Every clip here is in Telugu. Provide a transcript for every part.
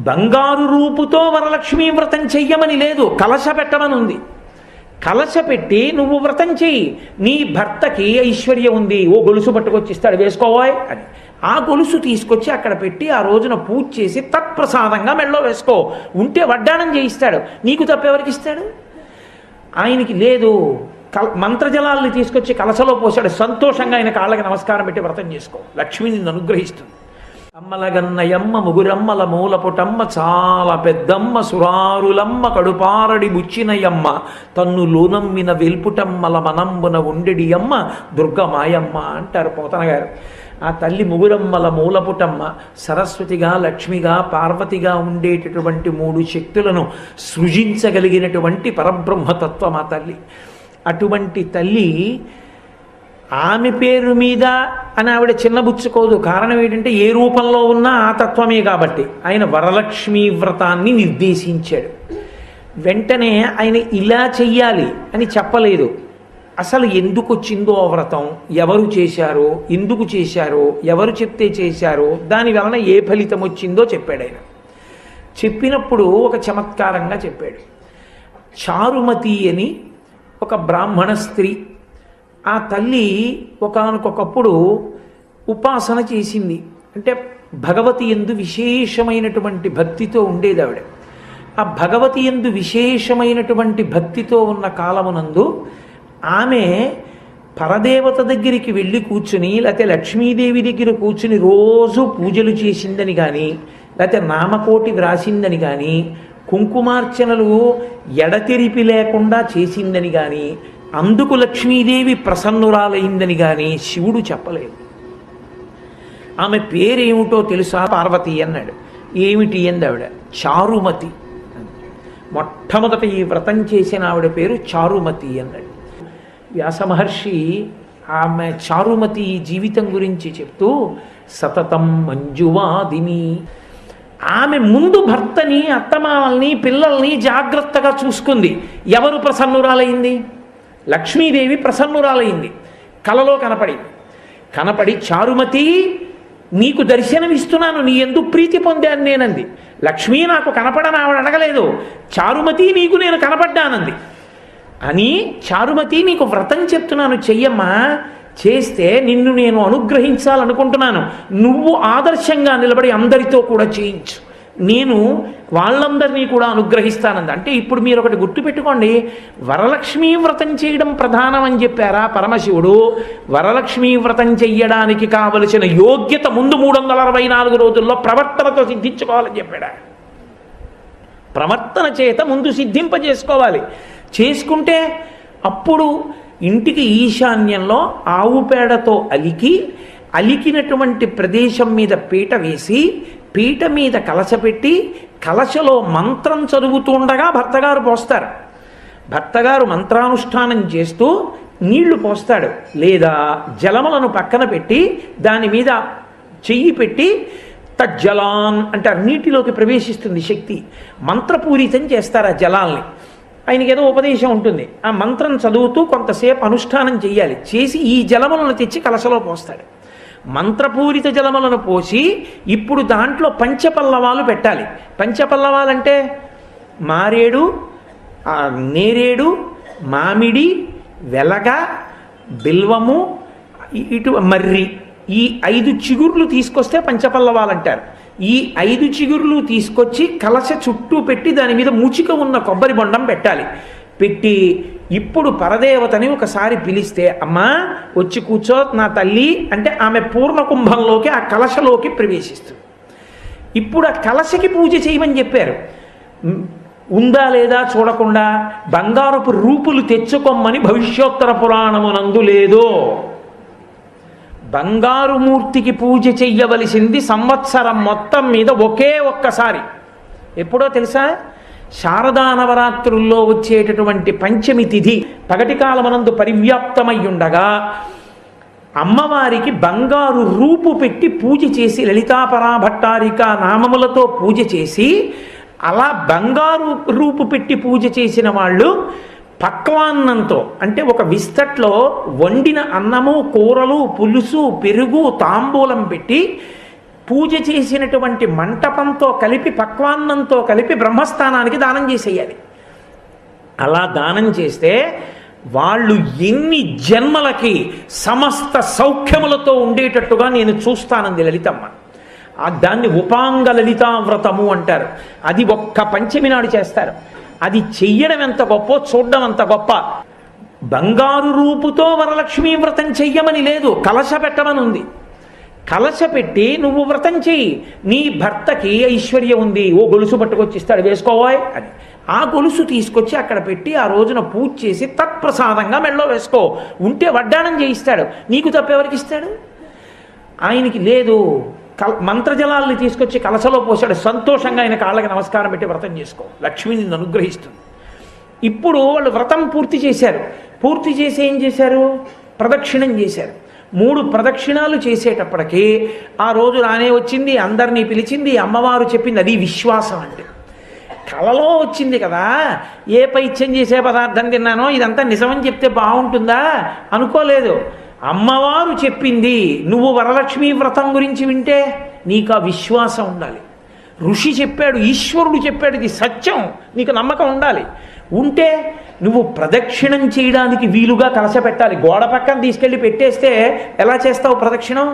బంగారు రూపుతో వరలక్ష్మీ వ్రతం చెయ్యమని లేదు కలశ పెట్టమని ఉంది కలశ పెట్టి నువ్వు వ్రతం చెయ్యి నీ భర్తకి ఐశ్వర్యం ఉంది ఓ గొలుసు పట్టుకొచ్చి ఇస్తాడు వేసుకోవాయ్ అని. ఆ గొలుసు తీసుకొచ్చి అక్కడ పెట్టి ఆ రోజున పూజ చేసి తత్ప్రసాదంగా మెళ్ళో వేసుకో. ఉంటే వడ్డాణం చేయిస్తాడు. నీకు తప్పెవరికి ఇస్తాడు? ఆయనకి లేదు. కల మంత్రజలాల్ని తీసుకొచ్చి కలసలో పోసాడు సంతోషంగా ఆయన కాళ్ళకి నమస్కారం పెట్టి వ్రతం చేసుకో. లక్ష్మి నిన్ను అనుగ్రహిస్తుంది. అమ్మలగన్నయమ్మ ముగురమ్మల మూలపుటమ్మ చాలా పెద్దమ్మ సురారులమ్మ కడుపారడి బుచ్చినయమ్మ తన్ను లోనమ్మిన వెల్పుటమ్మల మనంబున ఉండెడి అమ్మ దుర్గమాయమ్మ అంటారు పోతనగారు. ఆ తల్లి ముగురమ్మల మూలపుటమ్మ సరస్వతిగా లక్ష్మిగా పార్వతిగా ఉండేటటువంటి మూడు శక్తులను సృజించగలిగినటువంటి పరబ్రహ్మతత్వం ఆ తల్లి. అటువంటి తల్లి ఆమె పేరు మీద అని ఆవిడ చిన్నబుచ్చుకోదు కారణం ఏంటంటే ఏ రూపంలో ఉన్నా ఆ తత్వమే కాబట్టి. ఆయన వరలక్ష్మీ వ్రతాన్ని నిర్దేశించాడు. వెంటనే ఆయన ఇలా చెయ్యాలి అని చెప్పలేదు. అసలు ఎందుకు వచ్చిందో ఆ వ్రతం? ఎవరు చేశారో? ఎందుకు చేశారో? ఎవరు చెప్తే చేశారో? దాని వలన ఏ ఫలితం వచ్చిందో చెప్పాడు ఆయన. చెప్పినప్పుడు ఒక చమత్కారంగా చెప్పాడు. చారుమతి అని ఒక బ్రాహ్మణ స్త్రీ ఆ తల్లి ఒకనకొకప్పుడు ఉపాసన చేసింది. అంటే భగవతి ఎందు విశేషమైనటువంటి భక్తితో ఉండేది ఆవిడ. ఆ భగవతి ఎందు విశేషమైనటువంటి భక్తితో ఉన్న కాలమునందు ఆమె పరదేవత దగ్గరికి వెళ్ళి కూర్చుని లేకపోతే లక్ష్మీదేవి దగ్గర కూర్చుని రోజు పూజలు చేసిందని కానీ లేకపోతే నామకోటి వ్రాసిందని కానీ కుంకుమార్చనలు ఎడతెరిపి లేకుండా చేసిందని కానీ అందుకు లక్ష్మీదేవి ప్రసన్నురాలైందని కానీ శివుడు చెప్పలేదు. ఆమె పేరేమిటో తెలుసా? పార్వతి అన్నాడు. ఏమిటి అంది ఆవిడ చారుమతి. మొట్టమొదట ఈ వ్రతం చేసిన ఆవిడ పేరు చారుమతి అన్నాడు. వ్యాసమహర్షి ఆమె చారుమతి జీవితం గురించి చెప్తూ సతతం మంజువాదిని. ఆమె ముందు భర్తని అత్తమామల్ని పిల్లల్ని జాగ్రత్తగా చూసుకుంది. ఎవరు ప్రసన్నురాలైంది? లక్ష్మీదేవి ప్రసన్నురాలైంది. కలలో కనపడింది. కనపడి చారుమతి నీకు దర్శనమిస్తున్నాను నీ ఎందుకు ప్రీతి పొందాను నేనంది. లక్ష్మీ నాకు కనపడని ఆవిడ అడగలేదు. చారుమతి నీకు నేను కనపడ్డానంది. అని చారుమతి నీకు వ్రతం చెప్తున్నాను చెయ్యమ్మా. చేస్తే నిన్ను నేను అనుగ్రహించాలనుకుంటున్నాను. నువ్వు ఆదర్శంగా నిలబడి అందరితో కూడా చేయించు. నేను వాళ్ళందరినీ కూడా అనుగ్రహిస్తానంది. అంటే ఇప్పుడు మీరు ఒకటి గుర్తుపెట్టుకోండి వరలక్ష్మీ వ్రతం చేయడం ప్రధానం అని చెప్పారా పరమశివుడు? వరలక్ష్మీ వ్రతం చెయ్యడానికి కావలసిన యోగ్యత ముందు మూడు వందల అరవై నాలుగు రోజుల్లో ప్రవర్తనతో సిద్ధించుకోవాలని చెప్పాడా ప్రవర్తన చేత ముందు సిద్ధింపజేసుకోవాలి. చేసుకుంటే అప్పుడు ఇంటికి ఈశాన్యంలో ఆవు పేడతో అలికి అలికినటువంటి ప్రదేశం మీద పీట వేసి పీట మీద కలసపెట్టి కలశలో మంత్రం చదువుతూ ఉండగా భర్తగారు పోస్తారు. భర్తగారు మంత్రానుష్ఠానం చేస్తూ నీళ్ళు పోస్తాడు. లేదా జలములను పక్కన పెట్టి దాని మీద చెయ్యి పెట్టి తజ్జలాన్ అంటారు. నీటిలోకి ప్రవేశిస్తుంది శక్తి. మంత్రపూరితం చేస్తారు ఆ జలాల్ని. ఆయనకి ఏదో ఉపదేశం ఉంటుంది. ఆ మంత్రం చదువుతూ కొంతసేపు అనుష్ఠానం చేయాలి చేసి ఈ జలములను తెచ్చి కలశలో పోస్తాడు. మంత్రపూరిత జలములను పోసి ఇప్పుడు దాంట్లో పంచపల్లవాలు పెట్టాలి. పంచపల్లవాలంటే మారేడు నేరేడు మామిడి వెలగ బిల్వము ఇటు మర్రి. ఈ ఐదు చిగుర్లు తీసుకొస్తే పంచపల్లవాలంటారు. ఈ ఐదు చిగుర్లు తీసుకొచ్చి కలశ చుట్టూ పెట్టి దాని మీద ముచిక ఉన్న కొబ్బరి బొండం పెట్టాలి. పెట్టి ఇప్పుడు పరదేవతని ఒకసారి పిలిస్తే అమ్మా వచ్చి కూర్చో నా తల్లి అంటే ఆమె పూర్ణ కుంభంలోకి ఆ కలశలోకి ప్రవేశిస్తుంది. ఇప్పుడు ఆ కలశకి పూజ చేయమని చెప్పారు. ఉందా లేదా చూడకుండా బంగారపు రూపులు తెచ్చుకొమ్మని భవిష్యోత్తర పురాణమునందు లేదో. బంగారు మూర్తికి పూజ చెయ్యవలసింది సంవత్సరం మొత్తం మీద ఒకే ఒక్కసారి. ఎప్పుడో తెలుసా? శారదా నవరాత్రుల్లో వచ్చేటటువంటి పంచమి తిథి పగటి కాలమనందు పరివ్యాప్తమై ఉండగా అమ్మవారికి బంగారు రూపు పెట్టి పూజ చేసి లలితాపరాభట్టారిక నామములతో పూజ చేసి అలా బంగారు రూపు పెట్టి పూజ చేసిన వాళ్ళు పక్వాన్నంతో అంటే ఒక విస్తట్లో వండిన అన్నము కూరలు పులుసు పెరుగు తాంబూలం పెట్టి పూజ చేసినటువంటి మంటపంతో కలిపి పక్వాన్నంతో కలిపి బ్రహ్మస్థానానికి దానం చేసేయాలి. అలా దానం చేస్తే వాళ్ళు ఎన్ని జన్మలకి సమస్త సౌఖ్యములతో ఉండేటట్టుగా నేను చూస్తానంది లలితమ్మ. ఆ దాన్ని ఉపాంగ లలితావ్రతము అంటారు. అది ఒక్క పంచమి నాడు చేస్తారు. అది చెయ్యడం ఎంత గొప్ప చూడడం అంత గొప్ప. బంగారు రూపుతో వరలక్ష్మీ వ్రతం చెయ్యమని లేదు కలశ పెట్టమని ఉంది కలసపెట్టి నువ్వు వ్రతం చెయ్యి. నీ భర్తకి ఐశ్వర్యం ఉంది. ఓ గొలుసు పట్టుకొచ్చిస్తాడు వేసుకోవాయ్ అని. ఆ గొలుసు తీసుకొచ్చి అక్కడ పెట్టి ఆ రోజున పూజ చేసి తత్ప్రసాదంగా మెళ్ళో వేసుకో. ఉంటే వడ్డాణం చేయిస్తాడు. నీకు తప్పెవరికి ఇస్తాడు? ఆయనకి లేదు. కల మంత్రజలాల్ని తీసుకొచ్చి కలసలో పోసాడు సంతోషంగా ఆయన కాళ్ళకి నమస్కారం పెట్టి వ్రతం చేసుకో. లక్ష్మి నిన్ను అనుగ్రహిస్తుంది. ఇప్పుడు వాళ్ళు వ్రతం పూర్తి చేశారు. పూర్తి చేసి ఏం చేశారు? ప్రదక్షిణం చేశారు. మూడు ప్రదక్షిణాలు చేసేటప్పటికీ ఆ రోజు రానే వచ్చింది అందరినీ పిలిచింది అమ్మవారు చెప్పింది అది విశ్వాసం అంటే కళలో వచ్చింది కదా ఏ పైత్యం చేసే పదార్థం తిన్నానో ఇదంతా నిజమని చెప్తే బాగుంటుందా? అనుకోలేదు. అమ్మవారు చెప్పింది నువ్వు వరలక్ష్మి వ్రతం గురించి వింటే నీకు ఆ విశ్వాసం ఉండాలి. ఋషి చెప్పాడు ఈశ్వరుడు చెప్పాడు ఇది సత్యం నీకు నమ్మకం ఉండాలి. ఉంటే నువ్వు ప్రదక్షిణం చేయడానికి వీలుగా కలసపెట్టాలి గోడ పక్కన తీసుకెళ్ళి పెట్టేస్తే ఎలా చేస్తావు ప్రదక్షిణం?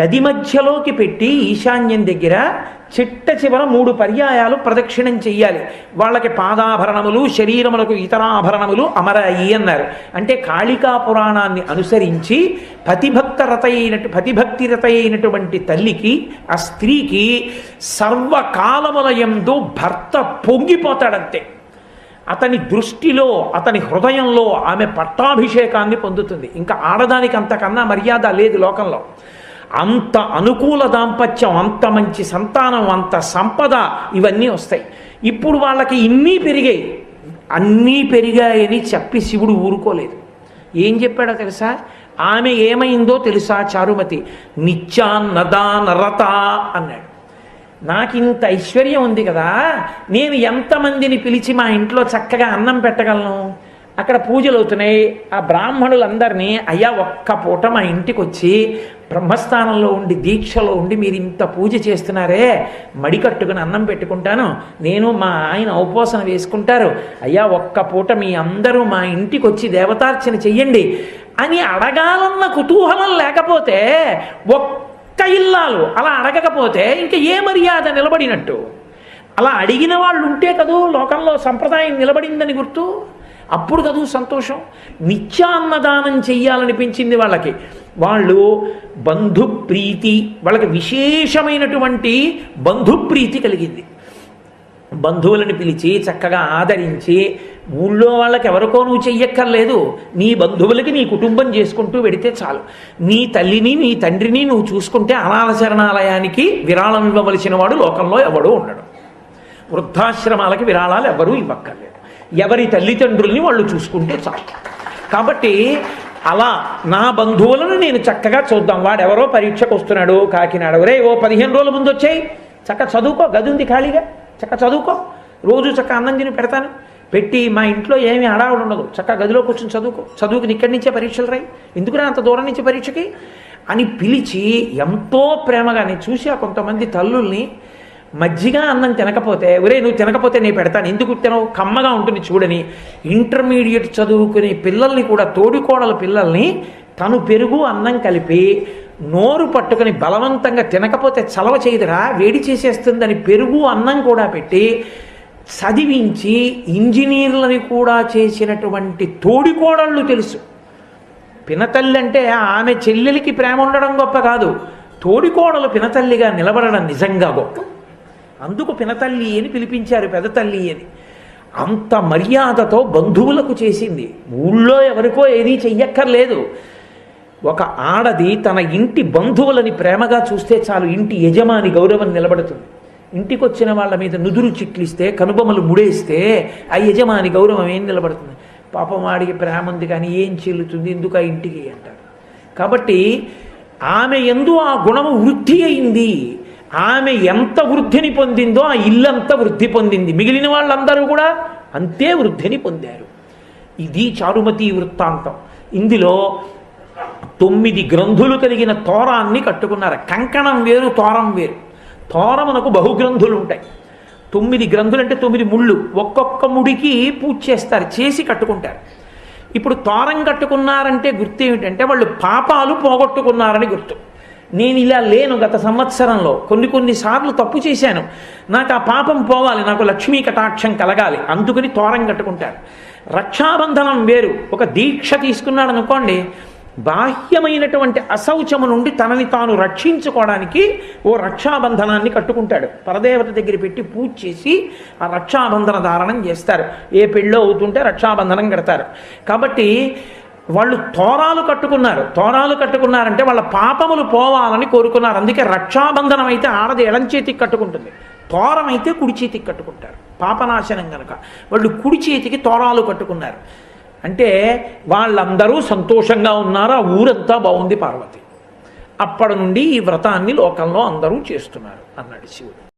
గది మధ్యలోకి పెట్టి ఈశాన్యం దగ్గర చిట్ట చివర మూడు పర్యాయాలు ప్రదక్షిణం చెయ్యాలి. వాళ్ళకి పాదాభరణములు శరీరములకు ఇతరాభరణములు అమరాయి అన్నారు. అంటే కాళికా పురాణాన్ని అనుసరించి పతిభక్త రత అయినట్టు పతిభక్తి రత అయినటువంటి తల్లికి ఆ స్త్రీకి సర్వకాలములయందు భర్త పొంగిపోతాడంతే. అతని దృష్టిలో అతని హృదయంలో ఆమె పట్టాభిషేకాన్ని పొందుతుంది. ఇంకా ఆడదానికి అంతకన్నా మర్యాద లేదు లోకంలో. అంత అనుకూల దాంపత్యం అంత మంచి సంతానం అంత సంపద ఇవన్నీ వస్తాయి. ఇప్పుడు వాళ్ళకి ఇన్నీ పెరిగాయి. అన్నీ పెరిగాయని చెప్పి శివుడు ఊరుకోలేదు. ఏం చెప్పాడో తెలుసా? ఆమె ఏమైందో తెలుసా చారుమతి? నిత్యాన్నదానరత అన్నాడు. నాకు ఇంత ఐశ్వర్యం ఉంది కదా నేను ఎంతమందిని పిలిచి మా ఇంట్లో చక్కగా అన్నం పెట్టగలను? అక్కడ పూజలు అవుతున్నాయి. ఆ బ్రాహ్మణులందరినీ అయ్యా ఒక్క పూట మా ఇంటికి వచ్చి బ్రహ్మస్థానంలో ఉండి దీక్షలో ఉండి మీరు ఇంత పూజ చేస్తున్నారే. మడికట్టుకుని అన్నం పెట్టుకుంటాను. నేను మా ఆయన ఉపవాసన వేసుకుంటారు. అయ్యా ఒక్క పూట మీ అందరూ మా ఇంటికి వచ్చి దేవతార్చన చెయ్యండి అని అడగాలన్న కుతూహలం లేకపోతే ఒక్క ఇల్లాలు అలా అడగకపోతే ఇంకా ఏ మర్యాద నిలబడినట్టు? అలా అడిగిన వాళ్ళు ఉంటే కదూ లోకంలో సంప్రదాయం నిలబడిందని గుర్తు? అప్పుడు కదూ సంతోషం. నిత్యాన్నదానం చెయ్యాలనిపించింది వాళ్ళకి. వాళ్ళు బంధుప్రీతి వాళ్ళకి విశేషమైనటువంటి బంధుప్రీతి కలిగింది. బంధువులను పిలిచి చక్కగా ఆదరించి ఊళ్ళో వాళ్ళకి ఎవరికో నువ్వు చెయ్యక్కర్లేదు. నీ బంధువులకి నీ కుటుంబం చేసుకుంటూ వెడితే చాలు. నీ తల్లిని నీ తండ్రిని నువ్వు చూసుకుంటే అనాథ శరణాలయానికి విరాళం ఇవ్వవలసిన వాడు లోకంలో ఎవడూ ఉండడు. వృద్ధాశ్రమాలకి విరాళాలు ఎవరూ ఇవ్వక్కర్లేదు. ఎవరి తల్లిదండ్రుల్ని వాళ్ళు చూసుకుంటే చాలు. కాబట్టి అలా నా బంధువులను నేను చక్కగా చూద్దాం. వాడెవరో పరీక్షకు వస్తున్నాడు కాకినాడ. ఒరే ఓ పదిహేను రోజుల ముందు వచ్చాయి. చక్క చదువుకో గది ఉంది ఖాళీగా. చక్క చదువుకో. రోజు చక్క అన్నం తిని పెడతాను. పెట్టి మా ఇంట్లో ఏమీ అడావుడు ఉండదు. చక్క గదిలో కూర్చొని చదువుకో. చదువుకుని ఇక్కడి నుంచే పరీక్షలు రాయి. ఎందుకురా అంత దూరం నుంచి పరీక్షకి? అని పిలిచి ఎంతో ప్రేమగా నేను చూసా కొంతమంది తల్లుల్ని. మజ్జిగ అన్నం తినకపోతే ఒరే నువ్వు తినకపోతే నేను పెడతాను. ఎందుకు తినవు? కమ్మగా ఉంటుంది చూడని. ఇంటర్మీడియట్ చదువుకునే పిల్లల్ని కూడా తోడుకోడల పిల్లల్ని తను పెరుగు అన్నం కలిపి నోరు పట్టుకొని బలవంతంగా తినకపోతే చలవ చేయదురా వేడి చేసేస్తుందని పెరుగు అన్నం కూడా పెట్టి చదివించి ఇంజనీర్లని కూడా చేసినటువంటి తోడికోడళ్ళు తెలుసు. పినతల్లి అంటే ఆమె చెల్లెలికి ప్రేమ ఉండడం గొప్ప కాదు. తోడికోడలు పినతల్లిగా నిలబడడం నిజంగా గొప్ప. అందుకు పినతల్లి అని పిలిపించారు పెదతల్లి అని. అంత మర్యాదతో బంధువులకు చేసింది. ఊళ్ళో ఎవరికో ఏదీ చెయ్యక్కర్లేదు. ఒక ఆడది తన ఇంటి బంధువులని ప్రేమగా చూస్తే చాలు ఇంటి యజమాని గౌరవం నిలబడుతుంది. ఇంటికి వచ్చిన వాళ్ళ మీద నుదురు చిట్లిస్తే కనుబొమ్మలు ముడేస్తే ఆ యజమాని గౌరవం ఏం నిలబడుతుంది? పాపం వాడికి ప్రేమ ఉంది కానీ ఏం చెల్లుతుంది? ఎందుకు ఆ ఇంటికి అంటారు కాబట్టి ఆమె ఎందు ఆ గుణము వృద్ధి అయింది. ఆమె ఎంత వృద్ధిని పొందిందో ఆ ఇల్లంత వృద్ధి పొందింది. మిగిలిన వాళ్ళందరూ కూడా అంతే వృద్ధిని పొందారు. ఇది చారుమతి వృత్తాంతం. ఇందులో తొమ్మిది గ్రంథులు కలిగిన తోరాన్ని కట్టుకున్నారు. కంకణం వేరు తోరం వేరు. తోరమునకు బహుగ్రంథులు ఉంటాయి. తొమ్మిది గ్రంథులు అంటే తొమ్మిది ముళ్ళు. ఒక్కొక్క ముడికి పూజ చేస్తారు చేసి కట్టుకుంటారు. ఇప్పుడు తోరం కట్టుకున్నారంటే గుర్తు ఏమిటంటే వాళ్ళు పాపాలు పోగొట్టుకున్నారని గుర్తు. నేను ఇలా లేను గత సంవత్సరంలో. కొన్ని కొన్ని సార్లు తప్పు చేశాను. నాకు ఆ పాపం పోవాలి నాకు లక్ష్మీ కటాక్షం కలగాలి. అందుకని తోరం కట్టుకుంటాడు రక్షాబంధనం వేరు. ఒక దీక్ష తీసుకున్నాడు అనుకోండి బాహ్యమైనటువంటి అశౌచము నుండి తనని తాను రక్షించుకోవడానికి ఓ రక్షాబంధనాన్ని కట్టుకుంటాడు. పరదేవత దగ్గర పెట్టి పూజ చేసి ఆ రక్షాబంధన ధారణం చేస్తారు. ఏ పెళ్ళో అవుతుంటే రక్షాబంధనం కడతారు. కాబట్టి వాళ్ళు తోరాలు కట్టుకున్నారు. తోరాలు కట్టుకున్నారంటే వాళ్ళ పాపములు పోవాలని కోరుకున్నారు. అందుకే రక్షాబంధనం అయితే ఆడది ఎడం చేతికి కట్టుకుంటుంది. తోరం అయితే కుడి చేతికి కట్టుకుంటారు. పాపనాశనం కనుక వాళ్ళు కుడి చేతికి తోరాలు కట్టుకున్నారు. అంటే వాళ్ళందరూ సంతోషంగా ఉన్నారు? ఆ ఊరంతా బాగుంది పార్వతి. అప్పటి నుండి ఈ వ్రతాన్ని లోకంలో అందరూ చేస్తున్నారు అన్నాడు శివుడు.